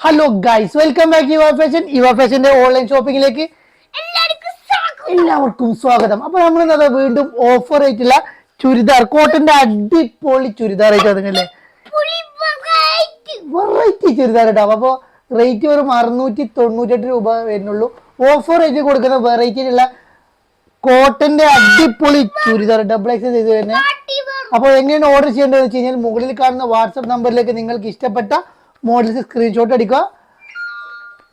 Hello guys welcome back Yuva fashion Yuva ഫാഷന്റെ online ഷോപ്പിംഗിലേക്ക് എല്ലാവർക്കും സ്വാഗതം. അപ്പൊ നമ്മൾ ഇന്നത് വീണ്ടും ഓഫർ ആയിട്ടുള്ള ചുരിദാർ കോട്ടന്റെ അടിപൊളി ചുരിദാർ ആയിട്ട് വെറൈറ്റി ചുരിദാർ ഉണ്ടാവും അപ്പൊ റേറ്റ് വെറും അറുന്നൂറ്റി തൊണ്ണൂറ്റെട്ട് രൂപ വരുന്നുള്ളൂ. ഓഫർ ആയിട്ട് കൊടുക്കുന്ന വെറൈറ്റിയിലുള്ള ഉള്ള കോട്ടന്റെ അടിപൊളി ചുരിദാർ ഡബിൾ എക്സ് ചെയ്ത് തന്നെ. അപ്പോൾ എങ്ങനെയാണ് ഓർഡർ ചെയ്യേണ്ടതെന്ന് വെച്ച് കഴിഞ്ഞാൽ മുകളിൽ കാണുന്ന വാട്സപ്പ് നമ്പറിലേക്ക് നിങ്ങൾക്ക് ഇഷ്ടപ്പെട്ട മോഡൽസ് സ്ക്രീൻഷോട്ട് അടിക്കുക.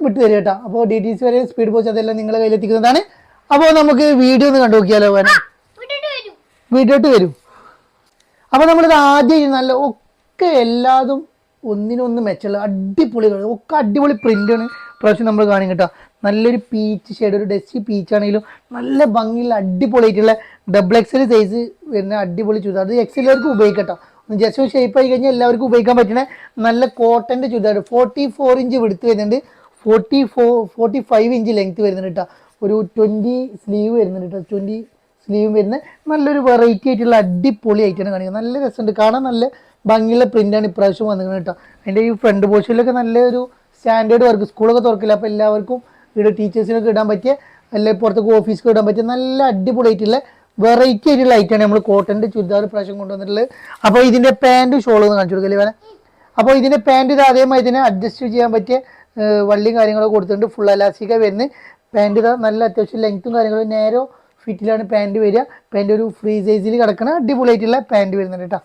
വിട്ടു തരിക കേട്ടോ. അപ്പോൾ ഡി ടി സി വരെ സ്പീഡ് പോസ്റ്റ് അതെല്ലാം നിങ്ങളെ കയ്യിലെത്തിക്കുന്നതാണ്. അപ്പോൾ നമുക്ക് വീഡിയോ ഒന്ന് കണ്ടു നോക്കിയാലോ വേണം. വീഡിയോട്ട് വരും. അപ്പോൾ നമ്മളിത് ആദ്യം നല്ല ഒക്കെ എല്ലാതും ഒന്നിനൊന്ന് മെച്ചമുള്ള അടിപൊളികൾ ഒക്കെ അടിപൊളി പ്രിന്റാണ് പ്രാവശ്യം നമ്മൾ കാണും കേട്ടോ. നല്ലൊരു പീച്ച് ഷെയ്ഡ് ഒരു ഡെസ്റ്റ് പീച്ച് ആണെങ്കിലും നല്ല ഭംഗിയുള്ള അടിപൊളിയായിട്ടുള്ള ഡബിൾ എക്സൽ സൈസ് വരുന്ന അടിപൊളി ചുരിദാർ. അത് എക്സലുകാർക്ക് ഉപയോഗിക്കട്ടോ ജസ്റ്റ് ഒന്ന് ഷേപ്പ് ആയി കഴിഞ്ഞാൽ എല്ലാവർക്കും ഉപയോഗിക്കാൻ പറ്റുന്ന നല്ല കോട്ടന്റെ ചുരിദാർ. ഫോർട്ടി ഫോർ ഇഞ്ച് വിടുത്ത് വരുന്നുണ്ട്. Forty four forty five inch length വരുന്നുണ്ട് കേട്ടോ ഒരു ട്വന്റി സ്ലീവ് വരുന്നുണ്ട് കേട്ടോ ട്വന്റി സ്ലീവ് വരുന്ന നല്ലൊരു വെറൈറ്റി ആയിട്ടുള്ള അടിപൊളി ആയിട്ടാണ് കാണിക്കുന്നത്. നല്ല രസമുണ്ട്. കാണാൻ നല്ല ഭംഗിയുള്ള പ്രിന്റാണ് ഇപ്രാവശ്യം വന്നിരിക്കുന്നത് കേട്ടോ അതിന്റെ ഈ ഫ്രണ്ട് പോർഷനിലൊക്കെ നല്ലൊരു സ്റ്റാൻഡേർഡ് വർക്ക് സ്കൂളൊക്കെ തുറക്കില്ല. അപ്പോൾ എല്ലാവർക്കും ഇവിടെ ടീച്ചേഴ്സിനൊക്കെ ഇടാൻ പറ്റിയ അല്ലെങ്കിൽ പുറത്തേക്ക് ഓഫീസിൽ ഇടാൻ പറ്റിയ നല്ല അടിപൊളി ആയിട്ടുള്ള വെറൈറ്റി ഒരു ലൈറ്റാണ് നമ്മൾ കോട്ടന്റെ ചുരിദാർ പ്രാവശ്യം കൊണ്ടുവന്നിട്ടുള്ളത്. അപ്പോൾ ഇതിന്റെ പാന്റും ഷോൾ ഒന്ന് കാണിച്ചു കൊടുക്കല്ലേ വേണം അപ്പോൾ ഇതിന്റെ പാന്റ് ഇത് അതേമാതിരി ഇതിനെ അഡ്ജസ്റ്റ് ചെയ്യാൻ പറ്റിയ വള്ളിയും കാര്യങ്ങളൊക്കെ കൊടുത്തിട്ടുണ്ട്. ഫുൾ അലാസ്റ്റിക്ക വരുന്നത്. പാന്റ് ഇതാ നല്ല അത്യാവശ്യം ലെങ്ത്തും കാര്യങ്ങളും നേരോ ഫിറ്റിലാണ് പാന്റ് വരിക. പാന്റ് ഒരു ഫ്രീ സൈസിൽ കിടക്കണ അടിപൊളിയായിട്ടുള്ള പാന്റ് വരുന്നുണ്ട് കേട്ടോ.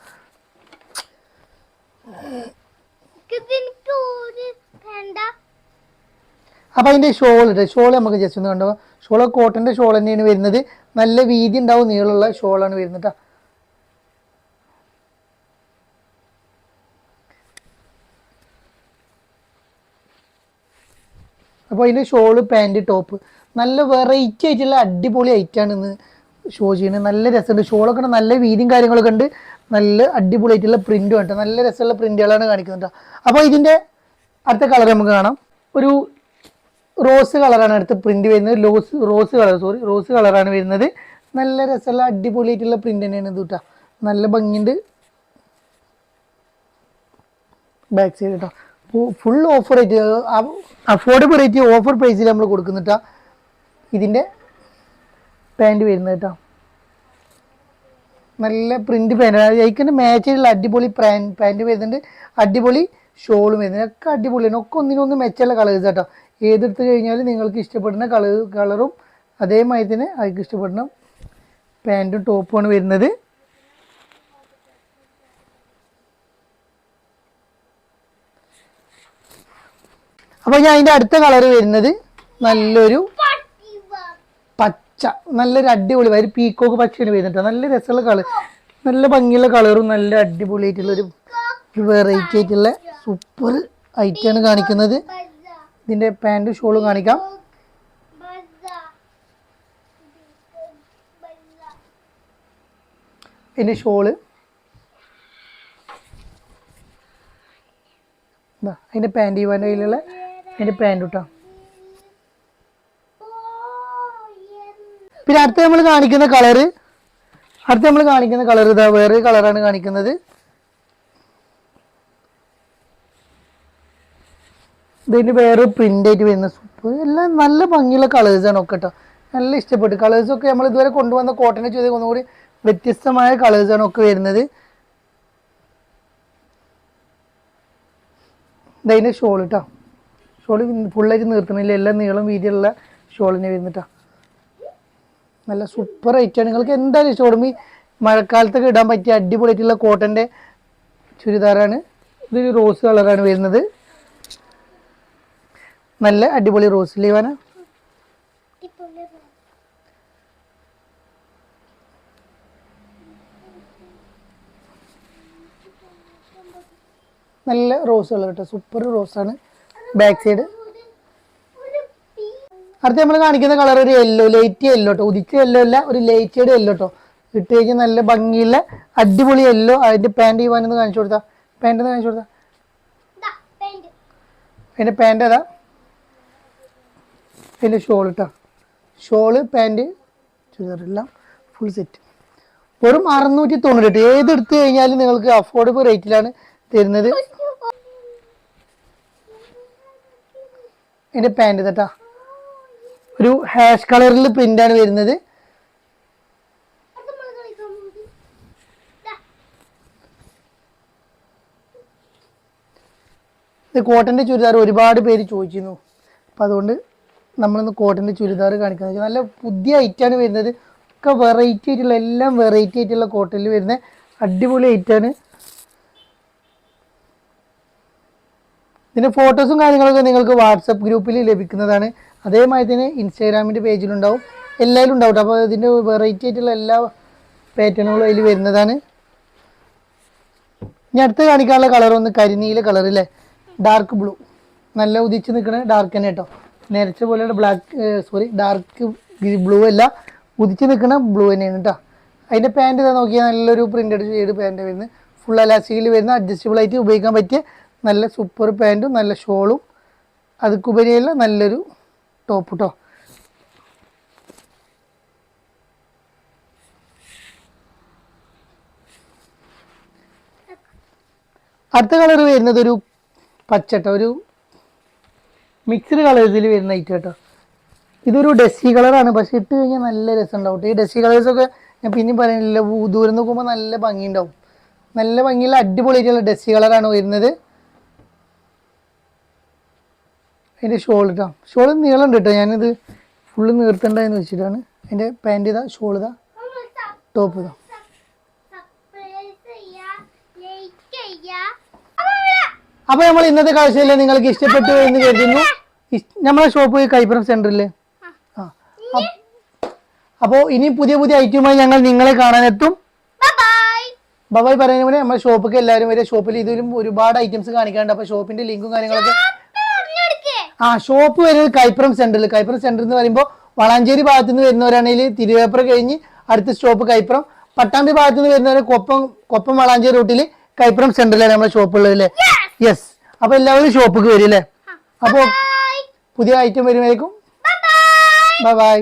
അപ്പോൾ അതിന്റെ ഷോൾ ഉണ്ട്. ഷോൾ നമുക്ക് ജസ്റ്റ് ഒന്ന് കണ്ടോ? ഷോൾ കോട്ടന്റെ ഷോൾ തന്നെയാണ് വരുന്നത്. നല്ല വീതി ഉണ്ടാവും നീളമുള്ള ഷോളാണ് വരുന്നത് അപ്പോൾ അതിന്റെ ഷോൾ പാന്റ് ടോപ്പ് നല്ല വെറൈറ്റി ആയിട്ടുള്ള അടിപൊളി ഐറ്റാണ് ഇന്ന് ഷോ ചെയ്യുന്നത്. നല്ല രസമുണ്ട്. ഷോളൊക്കെ നല്ല വീതിയും കാര്യങ്ങളൊക്കെ ഉണ്ട്. നല്ല അടിപൊളി ആയിട്ടുള്ള പ്രിന്റും ഉണ്ട്. നല്ല രസമുള്ള പ്രിന്റുകളാണ് കാണിക്കുന്നത്. അപ്പോൾ ഇതിന്റെ അടുത്ത കളർ നമുക്ക് കാണാം. ഒരു റോസ് കളറാണ് അടുത്ത് പ്രിന്റ് വരുന്നത്. ലോസ് റോസ് കളർ സോറി റോസ് കളറാണ് വരുന്നത്. നല്ല രസമുള്ള അടിപൊളി ആയിട്ടുള്ള പ്രിന്റ് തന്നെയാണ് ഇത് നല്ല ഭംഗിയുണ്ട്. ബാക്ക് സൈഡ് കേട്ടോ full offer rate affordable rate offer പ്രൈസിൽ നമ്മൾ കൊടുക്കുന്നുട്ടാ ഇതിന്റെ പാന്റ് വരുന്നത് കേട്ടോ നല്ല പ്രിന്റ് പാന്റ് അതിന്റെ മാച്ച് ചെയ്തുള്ള അടിപൊളി പാന്റ് വരുന്നുണ്ട്. അടിപൊളി ഷോളും വരുന്നുണ്ട്. ഒക്കെ അടിപൊളിയാണ്. ഒക്കെ ഒന്നിനൊന്ന് മെച്ചമുള്ള കളേഴ്സ് കേട്ടോ ഏതെടുത്ത് കഴിഞ്ഞാലും നിങ്ങൾക്ക് ഇഷ്ടപ്പെടുന്ന കളർ കളറും അതേമാതിരി തന്നെ അതിക്ക് ഇഷ്ടപ്പെടുന്ന പാന്റും ടോപ്പുമാണ് വരുന്നത്. അപ്പോൾ ഞാൻ അതിന്റെ അടുത്ത കളർ വരുന്നത് നല്ലൊരു പച്ച നല്ലൊരു അടിപൊളി ഒരു പീക്കോക്ക് പച്ചയാണ് വരുന്നുണ്ട് നല്ല രസമുള്ള കളർ നല്ല ഭംഗിയുള്ള കളറും നല്ല അടിപൊളി ആയിട്ടുള്ളൊരു വെറൈറ്റി ആയിട്ടുള്ള സൂപ്പർ ഐറ്റമാണ് കാണിക്കുന്നത്. ഇതിന്റെ പാന്റ് ഷോളും കാണിക്കാം. ഇതിന്റെ ഷോൾ അതിന്റെ പാന്റ് ഇവന്റെ കയ്യിലുള്ള അതിന്റെ പാന്റ് കേട്ടോ പിന്നെ അടുത്ത നമ്മൾ കാണിക്കുന്ന കളറ് അടുത്ത നമ്മൾ കാണിക്കുന്ന കളർ ഇതാ വേറൊരു കളറാണ് കാണിക്കുന്നത്. ഇതിന് വേറെ പ്രിന്റ് ആയിട്ട് വരുന്ന സൂപ്പ് എല്ലാം നല്ല ഭംഗിയുള്ള കളേഴ്സാണ് ഒക്കെ കേട്ടോ നല്ല ഇഷ്ടപ്പെട്ടു. കളേഴ്സൊക്കെ നമ്മൾ ഇതുവരെ കൊണ്ടുവന്ന കോട്ടനെ ചെയ്ത് ഒന്നുകൂടി വ്യത്യസ്തമായ കളേഴ്സാണ് ഒക്കെ വരുന്നത്. ഇതതിന്റെ ഷോൾ കേട്ടോ ഷോൾ ഫുള്ളായിട്ട് നിർത്തണില്ല എല്ലാം നീളം വീതിയുള്ള ഷോളിനെ വരുന്നിട്ടാ നല്ല സൂപ്പർ ഐറ്റാണ് നിങ്ങൾക്ക് എന്തായാലും ഇഷ്ടപ്പെടും. ഈ മഴക്കാലത്തൊക്കെ ഇടാൻ പറ്റിയ അടിപൊളിയായിട്ടുള്ള കോട്ടന്റെ ചുരിദാറാണ്. ഇതൊരു റോസ് കളറാണ് വരുന്നത്. നല്ല അടിപൊളി റോസ് ലീവാന നല്ല റോസ് കളർ കേട്ടോ സൂപ്പർ റോസാണ്. ബാക്ക് സൈഡ് അടുത്ത നമ്മൾ കാണിക്കുന്ന കളർ ഒരു യെല്ലോ ലൈറ്റ് യെല്ലോ കേട്ടോ ഉദിച്ച യെല്ലോ അല്ല ഒരു ലൈറ്റ് ഷെയ്ഡ് യെല്ലോ കേട്ടോ ഇട്ട് കഴിഞ്ഞാൽ നല്ല ഭംഗിയുള്ള അടിപൊളി യെല്ലോ അതിന്റെ പാന്റ് ചെയ്യുവാനെന്ന് കാണിച്ചു കൊടുത്താ. പാന്റ് കാണിച്ചു കൊടുത്താ. അതിന്റെ പാന്റ് ഏതാ? അതിന്റെ ഷോൾ കേട്ടോ ഷോൾ പാന്റ് ചുരിദാറെല്ലാം ഫുൾ സെറ്റ് വെറും അറുന്നൂറ്റി തൊണ്ണൂറ്റി ഏതെടുത്ത് കഴിഞ്ഞാലും നിങ്ങൾക്ക് അഫോർഡബിൾ റേറ്റിലാണ് തരുന്നത്. എന്റെ പാന്റ് തട്ടാ ഒരു ഹാഷ് കളറിൽ പ്രിന്റാണ് വരുന്നത്. ഇത് കോട്ടന്റെ ചുരിദാർ ഒരുപാട് പേര് ചോദിച്ചിരുന്നു. അപ്പം അതുകൊണ്ട് നമ്മളിന്ന് കോട്ടന്റെ ചുരിദാർ കാണിക്കുന്നത് നല്ല പുതിയ ഐറ്റാണ് വരുന്നത്. ഒക്കെ വെറൈറ്റി ആയിട്ടുള്ള എല്ലാം വെറൈറ്റി ആയിട്ടുള്ള കോട്ടനിൽ വരുന്ന അടിപൊളി ഐറ്റാണ് ഇതിന്റെ ഫോട്ടോസും കാര്യങ്ങളൊക്കെ നിങ്ങൾക്ക് വാട്സപ്പ് ഗ്രൂപ്പിൽ ലഭിക്കുന്നതാണ്. അതേമാതിരി തന്നെ ഇൻസ്റ്റാഗ്രാമിന്റെ പേജിലുണ്ടാവും എല്ലാവരും ഉണ്ടാവും. അപ്പോൾ ഇതിന്റെ വെറൈറ്റി ആയിട്ടുള്ള എല്ലാ പാറ്റേണുകളും അതിൽ വരുന്നതാണ്. ഇനി അടുത്ത് കാണിക്കാനുള്ള കളർ ഒന്ന് കരിനീല കളർ അല്ലേ ഡാർക്ക് ബ്ലൂ നല്ല ഉദിച്ച് നിൽക്കണ ഡാർക്ക് തന്നെ കേട്ടോ. നേരത്തെ പോലെ ബ്ലാക്ക് സോറി ഡാർക്ക് ബ്ലൂ അല്ല. ഉദിച്ച് നിൽക്കുന്ന ബ്ലൂ തന്നെയാണ് കേട്ടോ അതിന്റെ പാന്റ് ഇതാ നോക്കിയാൽ നല്ലൊരു പ്രിന്റഡ് ഷെയ്ഡ് പാന്റ് വരുന്നത്. ഫുൾ അലാസ്റ്റിക്കിൽ വരുന്ന അഡ്ജസ്റ്റബിൾ ആയിട്ട് ഉപയോഗിക്കാൻ പറ്റിയ നല്ല സൂപ്പർ പാന്റും നല്ല ഷോളും അതുക്കുപരിയുള്ള നല്ലൊരു ടോപ്പ് കേട്ടോ അടുത്ത കളർ വരുന്നത് ഒരു പച്ചട്ട ഒരു മിക്സ്ഡ് കളേഴ്സിൽ വരുന്ന ഐറ്റം കേട്ടോ. ഇതൊരു ഡെസി കളറാണ് പക്ഷെ ഇട്ട് കഴിഞ്ഞാൽ നല്ല രസം ഉണ്ടാവും ഈ ഡെസി കളേഴ്സൊക്കെ ഞാൻ പിന്നെയും പറയുന്നില്ല ദൂരം നോക്കുമ്പോൾ നല്ല ഭംഗി ഉണ്ടാവും നല്ല ഭംഗിയുള്ള അടിപൊളിയായിട്ടുള്ള ഡെസി കളറാണ് വരുന്നത്. അതിന്റെ ഷോൾ ഇട്ടാ ഷോൾ നീളം കേട്ടോ. ഞാനിത് ഫുള്ള് നീർത്തണ്ടെന്ന് വെച്ചിട്ടാണ്. അതിന്റെ പാന്റ് ഇതാ ഷോൾ ഇതാ ടോപ്പ് ഇതാ. അപ്പോൾ നമ്മൾ ഇന്നത്തെ കാഴ്ചയിൽ നിങ്ങൾക്ക് ഇഷ്ടപ്പെട്ടു എന്ന് കരുതുന്നു. നമ്മളെ ഷോപ്പ് കൈപ്പുറം സെന്ററിൽ അപ്പോ അപ്പോൾ ഇനി പുതിയ പുതിയ ഐറ്റവുമായി ഞങ്ങൾ നിങ്ങളെ കാണാനെത്തും. ബബായ് പറയുന്ന പോലെ നമ്മുടെ ഷോപ്പൊക്കെ എല്ലാവരും വരെ ഷോപ്പിൽ ഇതിലും ഒരുപാട് ഐറ്റംസ് കാണിക്കാണ്ട് അപ്പൊ ഷോപ്പിന്റെ ലിങ്കും കാര്യങ്ങളൊക്കെ ആ ഷോപ്പ് വരുന്നത് കൈപ്പുറം സെന്ററിൽ കൈപ്പുറം സെന്റർ എന്ന് പറയുമ്പോൾ വളാഞ്ചേരി ഭാഗത്ത് നിന്ന് വരുന്നവരാണെങ്കിൽ തിരുവേപ്പുറം കഴിഞ്ഞ് അടുത്ത സ്റ്റോപ്പ് കൈപ്പുറം. പട്ടാമ്പി ഭാഗത്ത് നിന്ന് വരുന്നവരെ കൊപ്പം കൊപ്പം വളാഞ്ചേരി റൂട്ടിൽ കൈപ്പുറം സെന്ററിലാണ് നമ്മുടെ ഷോപ്പ് ഉള്ളത് അല്ലേ? യെസ് അപ്പൊ എല്ലാവരും ഷോപ്പിക്ക് വരും അല്ലേ അപ്പോൾ പുതിയ ഐറ്റം വരുമായിരിക്കും ബൈ ബൈ